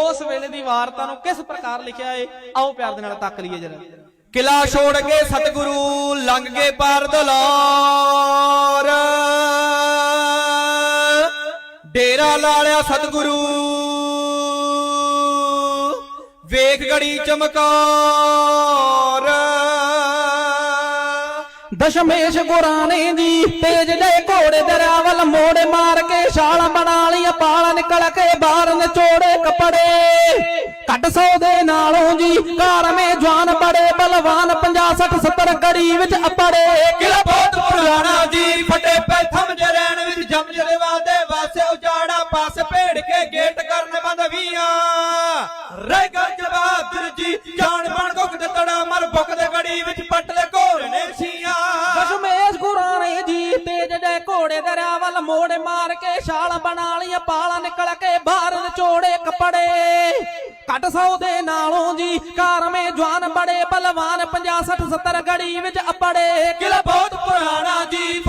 ਉਸ ਵੇਲੇ ਦੀ ਵਾਰਤਾ ਨੂੰ ਕਿਸ ਪ੍ਰਕਾਰ ਲਿਖਿਆ ਏ? ਆਓ ਪਿਆਰ ਦੇ ਨਾਲ ਤੱਕ ਲਈਏ ਜਰਾ। ਕਿਲਾ ਛੋੜ ਕੇ ਸਤਿਗੁਰੂ ਲੰਘ ਗਏ ਪਾਰ ਦਲਾਰ। ਡੇਰਾ ਲਾ ਲਿਆ ਸਤਿਗੁਰੂ। ਵੇਖ ਗੜੀ ਚਮਕਾਰ। ਦਸ਼ਮੇਸ਼ ਗੁਰਾਨੇ ਦੀ, ਤੇਜ ਦੇ ਘੋੜੇ ਦਰਿਆ ਮੋੜ ਮਾਰ ਕੇ ਛਾਲ ਬਣਾ ਲਈ ਪਾਲ ਨਿਕਲ ਕੇ ਬਾਹਰ ਨਿਚੋੜੇ ਕੱਪੜੇ। ਕੱਟ ਸੌ ਦੇ ਨਾਲੋਂ ਜੀ ਕਾਰਮੇ ਜਵਾਨ ਬੜੇ ਬਲਵਾਨ 50 60 70 ਗੜੀ ਵਿੱਚ ਅਪੜੇ। ਕਿਲਾ ਬਹੁਤ ਪੁਰਾਣਾ ਜੀ, ਫਟੇ ਪੈ ਥੰਮ ਜਰੈਣ ਵਿੱਚ, ਜੰਮ ਜਲਵਾ ਦੇ ਵਾਸੇ ਉਜਾੜਾ, ਪਾਸ ਭੇੜ ਕੇ ਗੇਟ ਕਰਨ ਬੰਦ ਵੀਆਂ ਰਹਿ ਗਾ ਮੋੜ ਮਾਰ ਕੇ ਛਾਲ ਬਣਾ ਲਈ ਪਾਲਾਂ ਨਿਕਲ ਕੇ ਬਾਹਰ ਨਿਚੋੜੇ ਕੱਪੜੇ। ਕੱਟ ਸੌ ਦੇ ਨਾਲੋਂ ਜੀ ਕਾਰਮੇ ਜਵਾਨ ਬੜੇ, ਬਲਵਾਨ 50 60 70 ਗੜੀ ਵਿੱਚ ਅਪੜੇ। ਕਿਲਾ ਬਹੁਤ ਪੁਰਾਣਾ ਜੀ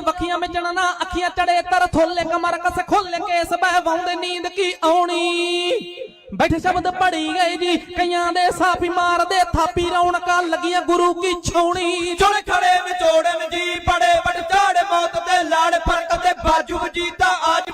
ਦੁੱਖ ਵਖੀਆਂ ਮਿਚਣ ਨਾ ਅੱਖੀਆਂ ਚੜੇ ਤਰ ਥੋਲੇ ਕਮਰ ਕਸ ਖੋਲੇ ਕੇਸ ਬਹਿ ਵਾਉਂਦੇ ਨੀਂਦ ਕੀ ਆਉਣੀ? ਬੈਠੇ ਸ਼ਬਦ ਪੜੀ ਗਏ ਜੀ, ਕਈਆਂ ਦੇ ਸਾਫੀ ਮਾਰਦੇ ਥਾਪੀ ਰੌਣਕਾਂ ਲੱਗੀਆਂ ਗੁਰੂ ਕੀ ਛੋਣੀ ਚੁਣ ਖੜੇ ਵਿਚੋੜਨ ਜੀ ਬੜੇ ਬੜ ਝਾੜ ਮੌਤ ਦੇ ਲਾੜ, ਫ਼ਰਕ ਤੇ ਬਾਜੂ ਵਜੀਤਾ ਅੱਜ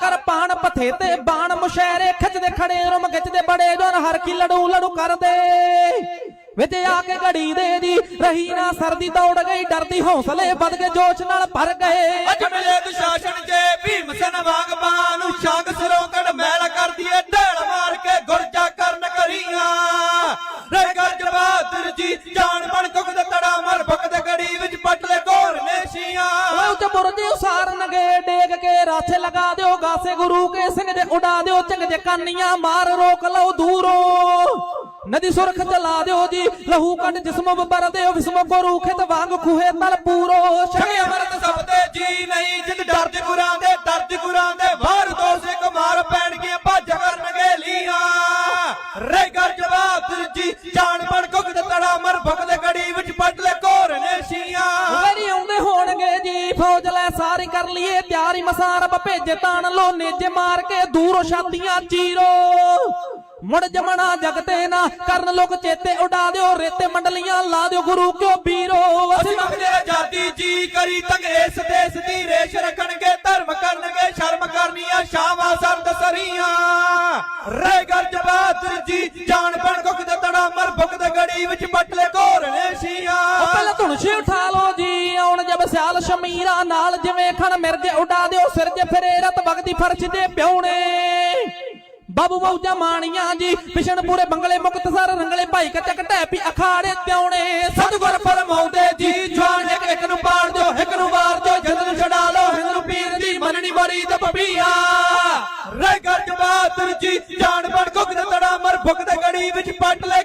ਕਰ ਪਾਣ ਪਥੇ ਤੇ ਬਾਣ ਮੁਸ਼ਹਿਰੇ ਖਿੱਚਦੇ ਖੜੇ ਰੁਮ ਖਿੱਚਦੇ ਬੜੇ ਜਨ ਹਰ ਕੀ ਲੜੂ ਲੜੂ ਕਰਦੇ। ਵਿੱਚ ਆ ਕੇ ਘੜੀ ਦੇ ਜੀ ਰਹੀ ਨਾ ਸਰਦੀ ਦੌੜ ਗਈ ਡਰਦੀ ਹੌਸਲੇ ਵੱਧ ਕੇ ਜੋਸ਼ ਨਾਲ ਭਰ ਗਏ। ਅੱਜ ਮਿਲੇ ਦੁਸ਼ਾਸਨ ਜੇ ਭੀਮ ਸਨ ਵਾਗ ਨੂੰ ਸ਼ਾਂਗ ਸਿਰੋਂ ਕੜ ਮੈਲ ਕਰਦੀ ਏ ਢੇਲ ਮਾਰ ਕੇ ਗੁਰਜਾ ਕਰਨ ਕਰੀਆਂ। ਰਹਿ ਗਰ ਜਵਾਦਰ ਜੀ ਜਾਣ ਬਣ ਕੁੱਕ ਦੇ ਤੜਾ ਮਰ ਦੇ ਗੜੀ ਵਿੱਚ ਪੱਟ ਲੈ ਘੋਰ ਨੇ ਸੀਆਂ ਉਹ ਤੇ ਬੁਰਦੇ ਉਸਾਰਨਗੇ ਡੇਗ ਕੇ ਰਾਥੇ ਲਗਾ ਦਿਓ, ਗਾਸੇ ਗੁਰੂ ਕੇ ਸਿੰਘ ਦੇ ਉਡਾ ਦਿਓ, ਚੰਗ ਦੇ ਕਾਨੀਆਂ ਮਾਰ ਰੋਕ ਲਓ ਦੂਰੋਂ। ਨਦੀ ਸੁਰਖ ਚਲਾ ਦਿਓ ਜੀ, ਲਹੂ ਕੰਡ ਜਿਸਮ ਬਰ ਦਿਓ, ਵਿਸਮ ਗੁਰੂ ਖਿਤ ਵਾਂਗ ਖੂਹੇ ਤਲ ਪੂਰੋ। ਛਗੇ ਅਮਰਤ ਸਭ ਤੇ ਜੀ ਨਹੀਂ ਜਿਤ ਦਰਦ ਗੁਰਾਂ ਤਿਆਰੀ ਮਸਾਂ ਰੱਬ ਭੇਜੇ ਤਾਣ ਲੋ ਨੇਜੇ ਮਾਰ ਕੇ ਦੂਰੋਂ ਛਾਤੀਆਂ ਚੀਰੋ। ਮੁੜ ਜਮਣਾ ਜਗਤੇ ਨਾ ਕਰਨ ਲੋਕ ਚੇਤੇ ਉਡਾ ਦਿਓ ਰੇਤੇ ਮੰਡਲੀਆਂ ਲਾ ਦਿਓ ਗੁਰੂ ਕਿਉ ਵੀਰੋ? ਅਸੀਂ ਮੰਗਦੇ ਆਜ਼ਾਦੀ ਜੀ ਕਰੀ ਤੰਗ ਇਸ ਦੇਸ਼ ਦੀ ਰੇਸ਼ ਰੱਖਣਗੇ ਧਰਮ ਕਰਨਗੇ ਸ਼ਰਮ ਕਰਨੀਆਂ ਸ਼ਾਮਾਂ ਸਰਦ ਸਰੀਆਂ। ਰਹਿ ਗਰ ਜਵਾਦਰ ਜੀ ਜਾਣ ਬਣ ਕੁੱਕ ਦੇ ਤੜਾ ਮਰ ਦੇ ਗੜੀ ਵਿੱਚ ਪੱਟ ਲੈ ਘੋਰ ਨੇ ਉਹ ਸੀਆਂ ਪਹਿਲਾਂ ਧੁਨਸ਼ੀ ਉਠਾ ਲਓ ਜੀ। ਸ਼ਮੀਰਾ ਨਾਲ ਜਿਵੇਂ ਖਣ ਮਿਰਜੇ ਉਡਾ ਦਿਓ ਸਿਰਜੇ ਫਿਰੇ ਰਤ ਵਗਦੀ ਫਰਸ਼ ਦੇ ਪਿਉਣੇ। ਬਾਬੂ ਮੌਜਾ ਮਾਣੀਆਂ ਜੀ ਪਿਛਣਪੂਰੇ ਬੰਗਲੇ ਮੁਕਤਸਰ, ਰੰਗਲੇ ਭਾਈ ਕਚਕ ਢੈਪੀ ਅਖਾੜੇ ਤਿਉਣੇ ਸਤਿਗੁਰ ਫਰਮਾਉਂਦੇ ਜੀ, ਜਵਾਨ ਇੱਕ ਇੱਕ ਨੂੰ ਪਾੜ ਦਿਓ, ਇੱਕ ਨੂੰ ਵਾਰ ਦਿਓ ਜਿੰਦ ਨੂੰ ਛਡਾ ਲਓ ਹਿੰਦ ਨੂੰ ਪੀਰ ਦੀ ਮੰਨਣੀ ਮਰੀ ਤੇ ਪਪੀਆ ਰਹਿ ਗਰ ਜਵਾਦਰ ਜੀ, ਜਾਣ ਬਣ ਕੁੱਕ ਤੜਾ ਮਰ, ਭੁੱਖ ਗੜੀ ਵਿੱਚ ਪੱਟ ਲੈ